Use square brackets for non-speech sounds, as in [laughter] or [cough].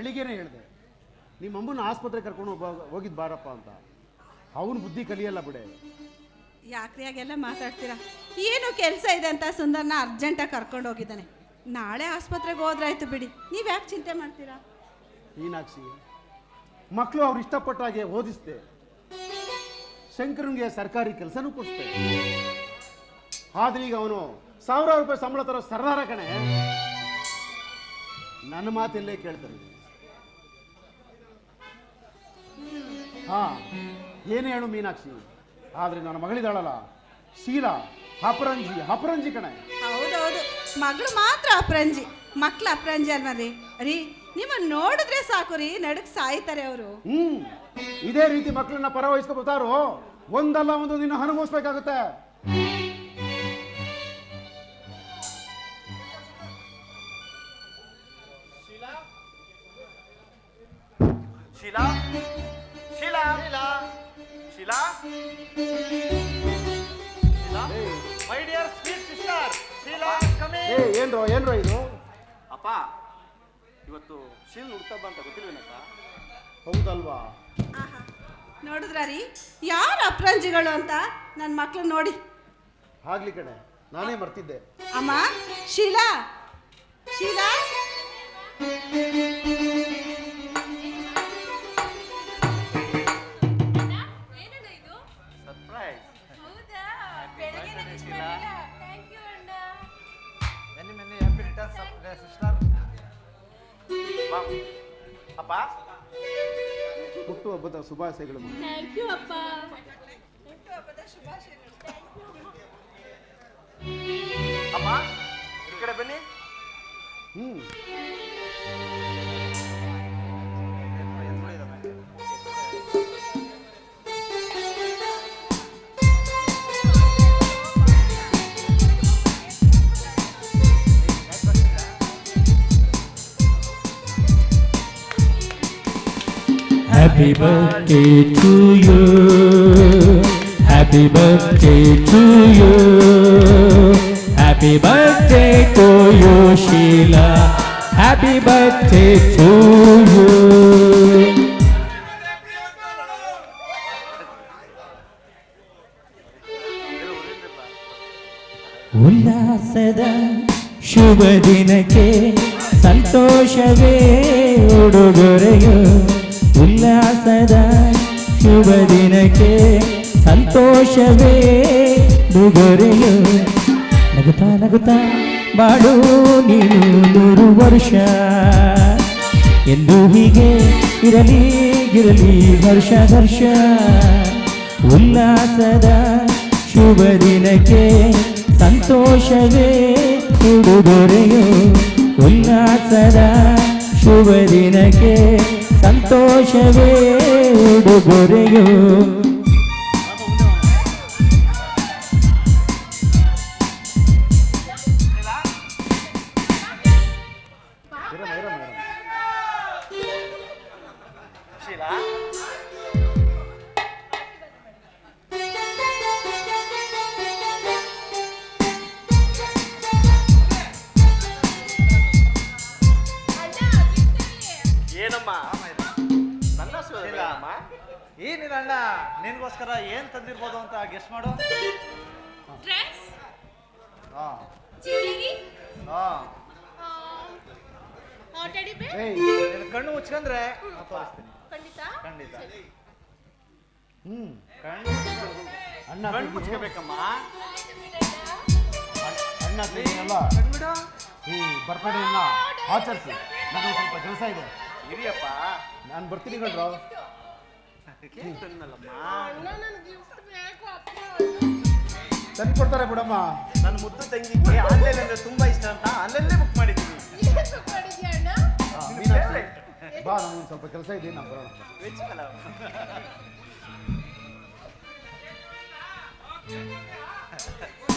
ಬೆಳಿಗ್ಗೆನೇ ಹೇಳಿದೆ ನಿಮ್ಮ ಅಮ್ಮನ ಆಸ್ಪತ್ರೆ ಕರ್ಕೊಂಡು ಹೋಗ ಹೋಗಿದ್ದು ಬಾರಪ್ಪ ಅಂತ. ಅವನು ಬುದ್ಧಿ ಕಲಿಯಲ್ಲ ಬಿಡೆ. ಯಾಕ್ರಿಯಾಗೆಲ್ಲ ಮಾತಾಡ್ತೀರಾ? ಏನು ಕೆಲಸ ಇದೆ ಅಂತ ಸುಂದರ್ನ ಅರ್ಜೆಂಟಾಗಿ ಕರ್ಕೊಂಡು ಹೋಗಿದ್ದಾನೆ. ನಾಳೆ ಆಸ್ಪತ್ರೆಗೆ ಹೋದ್ರಾಯ್ತು ಬಿಡಿ. ನೀವು ಯಾಕೆ ಚಿಂತೆ ಮಾಡ್ತೀರಾ? ಮೀನಾಕ್ಷಿ ಮಕ್ಕಳು ಅವ್ರು ಇಷ್ಟಪಟ್ಟ ಹಾಗೆ ಓದಿಸ್ದೆ. ಶಂಕರನ್ಗೆ ಸರ್ಕಾರಿ ಕೆಲಸನೂ ಕೊಡಿಸ್ದೆ. ಆದ್ರೆ ಈಗ ಅವನು ಸಾವಿರಾರು ರೂಪಾಯಿ ಸಂಬಳ ತರೋ ಸರ್ದಾರ ಕಣೆ. ನನ್ನ ಮಾತೆಲ್ಲೇ ಕೇಳ್ತಾನೆ ಹಾ. ಏನು ಹೇಳು ಮೀನಾಕ್ಷಿ ಆದ್ರೆ ನನ್ನ ಮಗಳಿದಾಳಲ್ಲ ಶೀಲಾ ಅಪರಂಜಿ ಅಪರಂಜಿ ಕಣೆ. ಹೌದೌದು. ಮಗಳು ಮಾತ್ರ ಅಪರಂಜಿ. ಮಕ್ಳು ಅಪ್ರಂಜಿ ಅಲ್ವಾ ರೀ ರೀ ನಿಮ್ಮನ್ನು ನೋಡಿದ್ರೆ ಸಾಕು ರೀ ನಡಕ್ ಸಾಯ್ತಾರೆ ಅವರು. ಹ್ಮ್. ಇದೇ ರೀತಿ ಮಕ್ಕಳನ್ನ ಪರವಹಿಸ್ಕೊತಾರೋ ಒಂದಲ್ಲ ಒಂದು ನಿನ್ನ ಅನುಭವಿಸ್ಬೇಕಾಗುತ್ತೆ. Sheela? Sheela Sheela? Sheela? Sheela my dear sweet sister Sheela ಕಮೇ ಏ ಏನ್ರೋ ಏನ್ರೋ ಇದು? ಅಪ್ಪ ಇವತ್ತು ಶೀಲ್ ಹುಡ್ತಬ್ಬ ಅಂತ ಗೊತ್ತಿಲ್ವೇನಪ್ಪ ಹೌದಲ್ವಾ? ನೋಡಿದ್ರ ರೀ? ಯಾರು ಅಪ್ರಂಜಿಗಳು ಅಂತ? ನನ್ನ ಮಕ್ಳು ನೋಡಿ. ಆಗ್ಲಿ ಕಣೆ ನಾನೇ ಮರ್ತಿದ್ದೆ. ಅಮ್ಮ ಶೀಲಾ. ಶೀಲಾ? ಬೆಳಗ್ಗೆ ವಿಶ್ ಥ್ಯಾಂಕ್ ಯು ಅಣ್ಣ many many happy returns of the sister ಅಪ್ಪ? ಹುಟ್ಟು ಹಬ್ಬದ ಶುಭಾಶಯಗಳು ಥ್ಯಾಂಕ್ ಯು ಅಪ್ಪ. ಅಮ್ಮ ಈ ಕಡೆ ಬನ್ನಿ. ಹ್ಮ್. Happy birthday to you. Happy birthday to you. Happy birthday to you, Sheila. Happy birthday to you. ಉಲ್ಲಾಸದ ಶುಭ ದಿನಕ್ಕೆ ಸಂತೋಷವೇ ಉಡುಗೊರೆಯು ಉಲ್ಲಾಸದ ಶುಭ ದಿನಕ್ಕೆ ಸಂತೋಷವೇ ಉಡುಗೊರೆಯು ನಗುತ್ತಾ ನಗುತ್ತಾ ಬಾಳು ನೀನು ನೂರು ವರ್ಷ. ಎಂದು ಹೀಗೆ ಇರಲಿ ಇರಲಿ ವರ್ಷ ವರ್ಷ. ಉಲ್ಲಾಸದ ಶುಭ ದಿನಕ್ಕೆ ಸಂತೋಷವೇ ಉಡುಗೊರೆಯು ಉಲ್ಲಾಸದ ಶುಭ ದಿನಕ್ಕೆ ಸಂತೋಷವೇ ಉಡುಗೊರೆಯು ಇರಮ್ಮ, ಇರಮ್ಮ, ಇರಮ್ಮ. ಶೀಲಾ ಈ ನಿನ್ನ ಅಣ್ಣ ನಿನ್ಗೋಸ್ಕರ ಏನ್ ತಂದಿರ್ಬೋದು ಅಂತ ಗೆಸ್ಟ್ ಮಾಡು. ಡ್ರೆಸ್ ಹಾ. ಹಾ. ಟೆಡಿ ಬೇರ್ ಏಯ್ ನಿನ್ನ ಕಣ್ಣು ಮುಚ್ಕೊಂಡ್ರೆ ನಾನ್ ತೋರಿಸ್ತೀನಿ. ಖಂಡಿತ. ಖಂಡಿತ. ಹ್ಮ್ ಕಣ್ಣು ಅಣ್ಣ ಕಣ್ಣು ಮುಚ್ಕೋಬೇಕಮ್ಮ. ಅಣ್ಣ ಅಲ್ಲ. ಕಣ್ಬಿಡು ಈ ಅಣ್ಣ ಆಚರಿಸಿ. ನನಗೆ ಸ್ವಲ್ಪ ಕೆಲಸ ಇದೆ. ಇರಿಯಪ್ಪ. ನಾನು ಬರ್ತೀನಿ ಕಣ್ರೋ. ತಂದು ಕೊಡ್ತಾರೆ ಬಿಡಮ್ಮ. ನನ್ನ ಮುದ್ದು ತಂಗಿಗೆ ಆನ್ಲೈನ್ ಅಂದ್ರೆ ತುಂಬಾ ಇಷ್ಟ ಅಂತ ಆನ್ಲೈನ್ ಬುಕ್ ಮಾಡಿದ್ದೀನಿ. ಏನು ಮಾಡಿದ್ಯಾ ಅಣ್ಣ? ಆ, ಮೀನಾಕ್ಷಿ ಬಾ ನಮ್ಗೆ ಸ್ವಲ್ಪ ಕೆಲಸ ಇದೆ ನಾವು ಬರೋಣ. ವೆಜ್ [laughs]